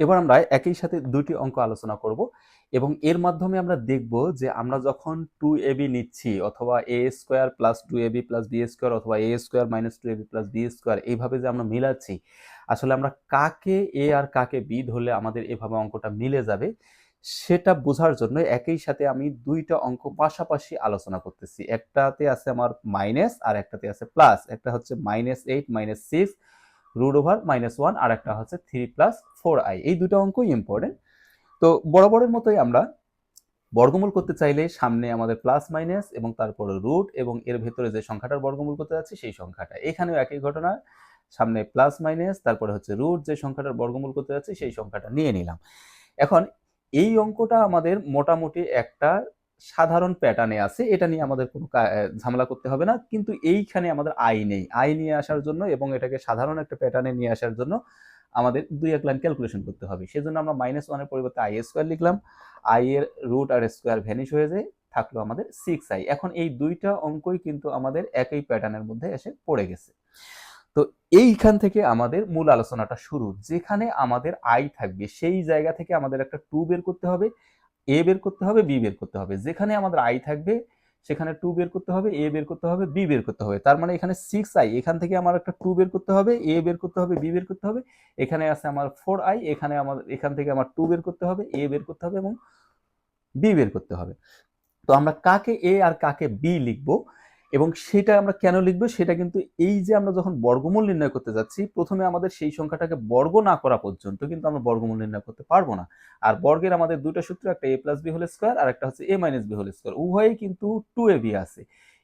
এবার আমরা একই সাথে দুটি অঙ্ক আলোচনা করব এবং এর মাধ্যমে আমরা দেখব যে আমরা যখন টু এ বি নিচ্ছি অথবা A square plus two A B plus B square অথবা A square minus two A B plus B square এইভাবে যে আমরা মিলাচ্ছি, আসলে আমরা কাকে এ আর কাকে বি ধরলে আমাদের এভাবে অঙ্কটা মিলে যাবে, সেটা বোঝার জন্য একই সাথে আমি দুইটা অঙ্ক পাশাপাশি আলোচনা করতেছি। একটাতে আছে আমার মাইনাস আর একটাতে আছে প্লাস একটা হচ্ছে minus eight minus six root over minus one আর একটা হচ্ছে থ্রি প্লাস ফোর আই এই দুটো অঙ্কই ইম্পর্টেন্ট তো বরাবরের মতোই আমরা বর্গমূল করতে চাইলে সামনে আমাদের প্লাস মাইনাস এবং তারপরে রুট এবং এর ভেতরে যে সংখ্যাটার বর্গমূল করতে যাচ্ছি সেই সংখ্যাটা। এখানেও একই ঘটনা। সামনে প্লাস মাইনাস তারপরে হচ্ছে রুট যে সংখ্যাটার বর্গমূল করতে যাচ্ছি সেই সংখ্যাটা নিয়ে নিলাম। এখন এই অঙ্কটা আমাদের মোটামুটি একটা সাধারণ প্যাটার্নে আছে, এটা নিয়ে আমাদের কোনো ঝামেলা করতে হবে না। কিন্তু এইখানে আমাদের আয় নেই। আয় নিয়ে আসার জন্য এবং এটাকে সাধারণ একটা প্যাটার্নে নিয়ে আসার জন্য আমাদের দুই এক লাইন ক্যালকুলেশন করতে হবে। সেজন্য আমরা মাইনাস ওয়ানের পরিবর্তে আই স্কোয়ার লিখলাম। আই এর রুট আর স্কোয়ার ভ্যানিশ হয়ে যায়, থাকল আমাদের সিক্স আই এখন এই দুইটা অঙ্কই কিন্তু আমাদের একই প্যাটার্নের মধ্যে এসে পড়ে গেছে। তো এইখান থেকে আমাদের মূল আলোচনাটা শুরু। যেখানে আমাদের আই থাকবে, সেই জায়গা থেকে আমাদের একটা টু বের করতে হবে। এ বের করতে হবে বি বের করতে হবে যেখানে আমাদের আই থাকবে সেখানে টু বের করতে হবে এ বের করতে হবে বি বের করতে হবে তার মানে এখানে সিক্স আই এখান থেকে আমার একটা টু বের করতে হবে এ বের করতে হবে বি বের করতে হবে এখানে আছে আমার ফোর আই এখানে আমার এখান থেকে আমার টু বের করতে হবে এ বের করতে হবে এবং বি বের করতে হবে তো আমরা কাকে এ আর কাকে বি লিখব এবং সেটা আমরা কেন লিখব? সেটা কিন্তু এই যে আমরা যখন বর্গমূল নির্ণয় করতে যাচ্ছি, প্রথমে আমাদের সেই সংখ্যাটাকে বর্গ না করা পর্যন্ত কিন্তু আমরা বর্গমূল নির্ণয় করতে পারব না। আর বর্গের আমাদের দুটো সূত্র, একটা A plus B whole square আর একটা হচ্ছে A minus B whole square উভয়ই কিন্তু টু এ বি আছে।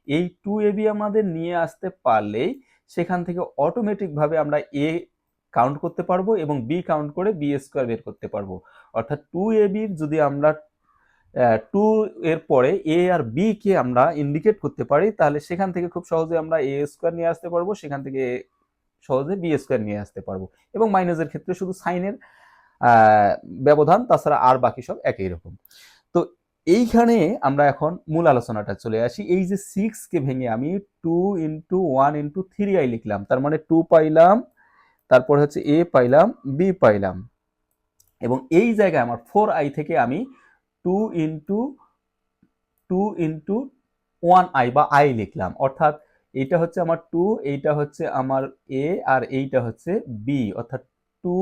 এই টু এ বি আমাদের নিয়ে আসতে পারলেই সেখান থেকে অটোমেটিক ভাবে আমরা এ কাউন্ট করতে পারব এবং বি কাউন্ট করে বি স্কোয়ার বের করতে পারব। অর্থাৎ টু এ বির যদি আমরা টু এর পরে এ আর বি কে আমরা ইন্ডিকেট করতে পারি, তাহলে সেখান থেকে খুব সহজে আমরা এ স্কোয়ার নিয়ে আসতে পারব, সেখান থেকে সহজে বি স্কোয়ার নিয়ে আসতে পারব। এবং মাইনাসের ক্ষেত্রে শুধু সাইনের ব্যবধান, তাছাড়া আর বাকি সব একই রকম। তো এইখানে আমরা এখন মূল আলোচনাটা চলে আসি। এই যে সিক্স কে ভেঙে আমি two into one into three i লিখলাম, তার মানে টু পাইলাম, তারপর হচ্ছে এ পাইলাম বি পাইলাম। এবং এই জায়গায় আমার ফোর আই থেকে আমি two into two into one i বা আই লিখলাম। অর্থাৎ এইটা হচ্ছে আমার টু এইটা হচ্ছে আমার এ আর এইটা হচ্ছে বি অর্থাৎ টু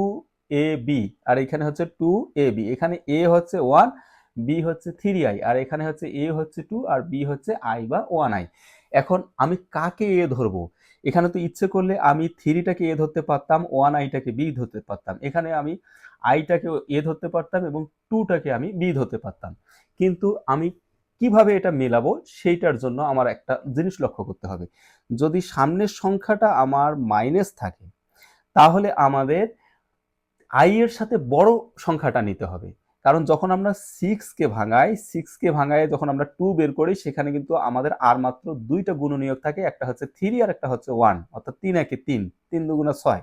এ বি আর এখানে হচ্ছে টু এ বি এখানে এ হচ্ছে ওয়ান বি হচ্ছে থ্রি আই আর এখানে হচ্ছে এ হচ্ছে টু আর বি হচ্ছে আই বা ওয়ান আই এখন আমি কাকে এ ধরবো? এখানে তো ইচ্ছে করলে আমি থ্রিটাকে এ ধরতে পারতাম ওয়ান আইটাকে বি ধরতে পারতাম। এখানে আমি আইটাকে এ ধরতে পারতাম এবং টুটাকে আমি বি ধরতে পারতাম। কিন্তু আমি কীভাবে এটা মেলাবো সেইটার জন্য আমার একটা জিনিস লক্ষ্য করতে হবে। যদি সামনের সংখ্যাটা আমার মাইনাস থাকে, তাহলে আমাদের আই এর সাথে বড় সংখ্যাটা নিতে হবে। কারণ যখন আমরা সিক্সকে ভাঙাই সিক্সকে ভাঙায় যখন আমরা টু বের করি, সেখানে কিন্তু আমাদের আর মাত্র দুইটা গুণনীয়ক থাকে, একটা হচ্ছে থ্রি আর একটা হচ্ছে ওয়ান অর্থাৎ তিন একে তিন তিন দুগুণা ছয়।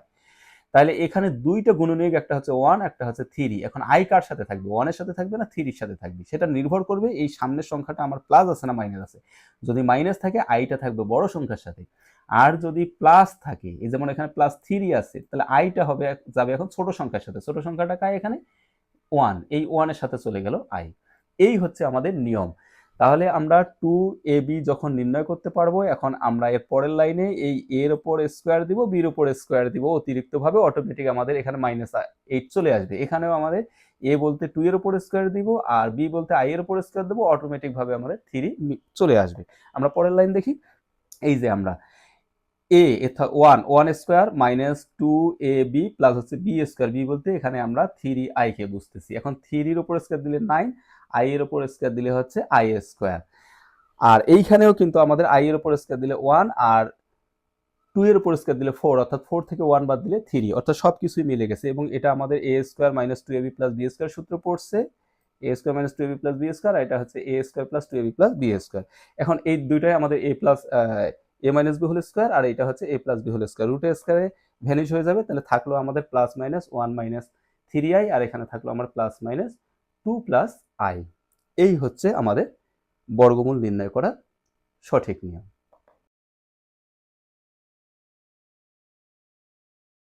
তাহলে এখানে দুইটা গুণনীয়ক, একটা হচ্ছে ওয়ান একটা হচ্ছে থ্রি এখন আই কার সাথে থাকবে? ওয়ানের সাথে থাকবে না থ্রির সাথে থাকবে? সেটা নির্ভর করবে এই সামনের সংখ্যাটা আমার প্লাস আছে না মাইনাস আছে। যদি মাইনাস থাকে আইটা থাকবে বড় সংখ্যার সাথে। আর যদি প্লাস থাকে, এই যেমন এখানে প্লাস থ্রি আছে, তাহলে আইটা হবে, যাবে এখন ছোট সংখ্যার সাথে। ছোট সংখ্যাটা কায় এখানে? ওয়ান এই ওয়ানের সাথে চলে গেল আই এই হচ্ছে আমাদের নিয়ম। তাহলে আমরা টু এ বি যখন নির্ণয় করতে পারব, এখন আমরা এর পরের লাইনে এই এর ওপর স্কোয়ার দিব বির ওপর স্কোয়ার দিব, অতিরিক্তভাবে অটোমেটিক আমাদের এখানে মাইনাস এইট চলে আসবে। এখানেও আমাদের এ বলতে টু এর ওপর স্কোয়ার দিব, আর বি বলতে আই এর ওপর স্কোয়ার দেবো অটোমেটিক ভাবে আমাদের থ্রি চলে আসবে। আমরা পরের লাইন দেখি। এই যে আমরা A one one square minus two A B plus হচ্ছে বি স্কোয়ার বি বলতে এখানে আমরা থ্রি আই কে বুঝতেছি। এখন থ্রির ওপর স্কোয়ার দিলে নাইন আই এর ওপর স্কোয়ার দিলে হচ্ছে আই স্কোয়ার আর এইখানেও কিন্তু আমাদের আই এর ওপর স্কোয়ার দিলে ওয়ান আর টু এর উপর স্কোয়ার দিলে ফোর অর্থাৎ ফোর থেকে ওয়ান বাদ দিলে থ্রি অর্থাৎ সব কিছুই মিলে গেছে। এবং এটা আমাদের A square minus two A B plus B square সূত্র পড়ছে। A square minus two A B plus B square এটা হচ্ছে A square plus two A B plus B square এখন এই দুইটাই আমাদের A plus A minus B whole square আর এটা হচ্ছে A plus B whole square রুটে স্কোয়ারে ভ্যানিশ হয়ে যাবে, তাহলে থাকল আমাদের plus minus one minus three i আর এখানে থাকল আমার plus minus two plus i এই হচ্ছে আমাদের বর্গমূল নির্ণয় করার সঠিক নিয়ম।